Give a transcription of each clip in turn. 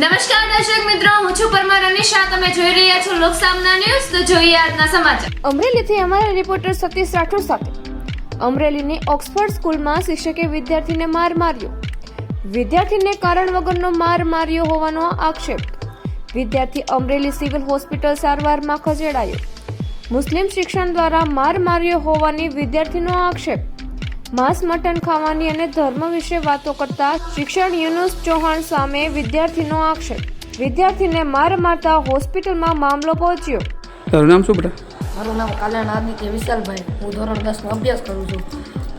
નમસ્કાર દર્શક મિત્રો, હું છું પરમાર અનિશા તમે જોઈ રહ્યા છો લોકસામના ન્યૂઝ. તો જોઈએ આજના સમાચાર. અમરેલીથી અમારા રિપોર્ટર સતીશ રાઠોડ સાથે. અમરેલીની ઓક્સફર્ડ સ્કૂલમાં શિક્ષકે વિદ્યાર્થીને માર માર્યો. વિદ્યાર્થીને કારણ વગરનો માર માર્યો હોવાનો આક્ષેપ. વિદ્યાર્થી અમરેલી સિવિલ હોસ્પિટલ સારવારમાં ખસેડાયો. મુસ્લિમ શિક્ષણ દ્વારા માર માર્યો હોવાની વિદ્યાર્થીનો આક્ષેપ. માંસ મટન ખાવાની અને ધર્મ વિશે વાતો કરતા શિક્ષણ યુનુસ ચૌહાણ સામે વિદ્યાર્થીનો આક્ષેપ. વિદ્યાર્થીને માર મારતા હોસ્પિટલમાં મામલો પહોંચ્યો. તારું નામ શું બેટા? મારું નામ કલ્યાણ આદિત્ય વિશાલભાઈ. હું ધોરણ દસનો અભ્યાસ કરું છું.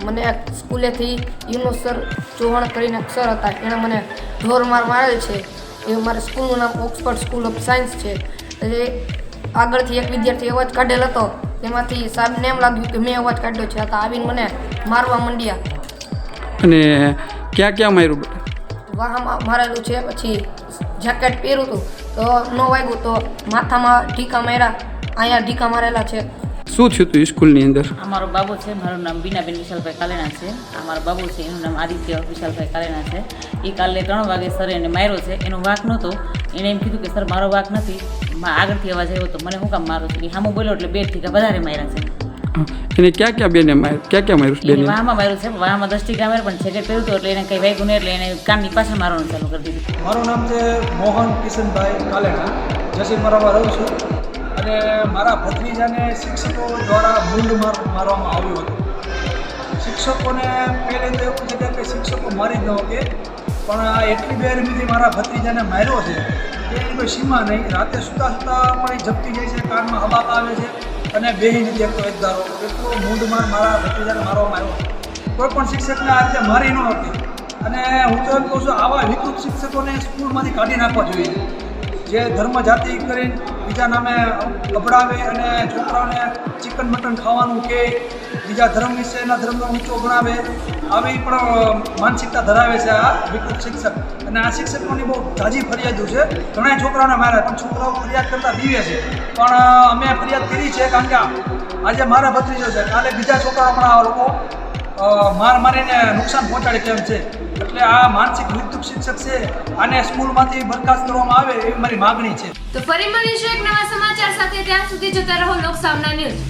મને સ્કૂલેથી યુનુસ સર ચૌહાણ કરીને સર હતા. એણે મને ઢોર માર મારેલ છે. એ મારા સ્કૂલનું નામ ઓક્સફર્ડ સ્કૂલ ઓફ સાયન્સ છે. એ આગળથી એક વિદ્યાર્થી અવાજ કાઢેલ હતો. તેમાંથી સાહેબને એમ લાગ્યું કે મેં અવાજ કાઢ્યો છે. તો આવીને મને મારવા માંડ્યા. અને ક્યાં ક્યાં માર્યું બેટા વાહમાં મારેલું છે પછી જેકેટ પહેર્યું હતું. તો ન વાગ્યું તો માથામાં ઢીકા માર્યા. અહીંયા ઢીકા મારેલા છે. શું થયું હતું સ્કૂલની અંદર? અમારો બાબુ છે મારું નામ બીનાબેન વિશાલભાઈ કાલેણા છે. અમારો બાબુ છે એનું નામ આદિત્ય વિશાલભાઈ કાલેણા છે. એ કાલે ત્રણ વાગે સરે એને માર્યો છે. એનો વાક નહોતો. એણે એમ કીધું કે સર મારો વાક નથી. આગળથી અવાજ આવ્યો તો મને શું કામ મારો છે? સામું બોલો એટલે બે ઠીકા વધારે માર્યા છે. એને ક્યાં ક્યાં બેને માર્યું? ક્યાં ક્યાં માર્યું બેને? વાહમાં માર્યું છે વાહમાં દસ ટીકા માર્યું પણ છેકે પહેર્યું હતું એટલે એને કંઈ વાગ્યું નહીં એટલે એને કાનની પાછળ મારવાનું ચાલુ કરી દીધું. મારું નામ છે મોહન કિશનભાઈ કાલેણા જસીમરામાં રહું છું. અને મારા ભત્રીજાને શિક્ષકો દ્વારા મૂંડ માર મારવામાં આવ્યું હતું. શિક્ષકોને પહેલે તો એવું છે કે શિક્ષકો મારી જ ન શકે પણ આ એટલી બેરમીથી મારા ભત્રીજાને માર્યો છે એની કોઈ સીમા નહીં. રાતે સૂતા સુતા પણ એ ઝપકી જાય છે, કાનમાં હવા આવે છે અને બેહી નથી એકદારો એટલો મૂંડ મારા ભત્રીજાને મારવામાં આવ્યો. કોઈ પણ શિક્ષકને આ રીતે મારી ન હતી અને હું તો એમ કહું છું, આવા વિકૃત શિક્ષકોને સ્કૂલમાંથી કાઢી નાખવા જોઈએ. જે ધર્મ જાતિ કરીને બીજા નામે ગભરાવે અને છોકરાઓને ચિકન મટન ખાવાનું કે બીજા ધર્મ વિશે, એના ધર્મનો ઊંચો ગણાવે, આવી પણ માનસિકતા ધરાવે છે આ વિકૃત શિક્ષક. અને આ શિક્ષકોની બહુ તાજી ફરિયાદો છે. ઘણા છોકરાઓને મારે પણ છોકરાઓ ફરિયાદ કરતાં બીવે છે. પણ અમે ફરિયાદ કરી છે કારણ કે આજે મારા ભત્રીજો છે. કાલે બીજા છોકરાઓ પણ આ લોકો માર મારીને નુકસાન પહોંચાડે તેમ છે. એટલે આ માનસિક મૃત્યુ શિક્ષક છે, આને સ્કૂલમાંથી બરખાસ્ત કરવામાં આવે એવી મારી માગણી છે. તો ફરી મળીશું એક નવા સમાચાર સાથે. ત્યાં સુધી જતા રહો લોકસામના ન્યૂઝ.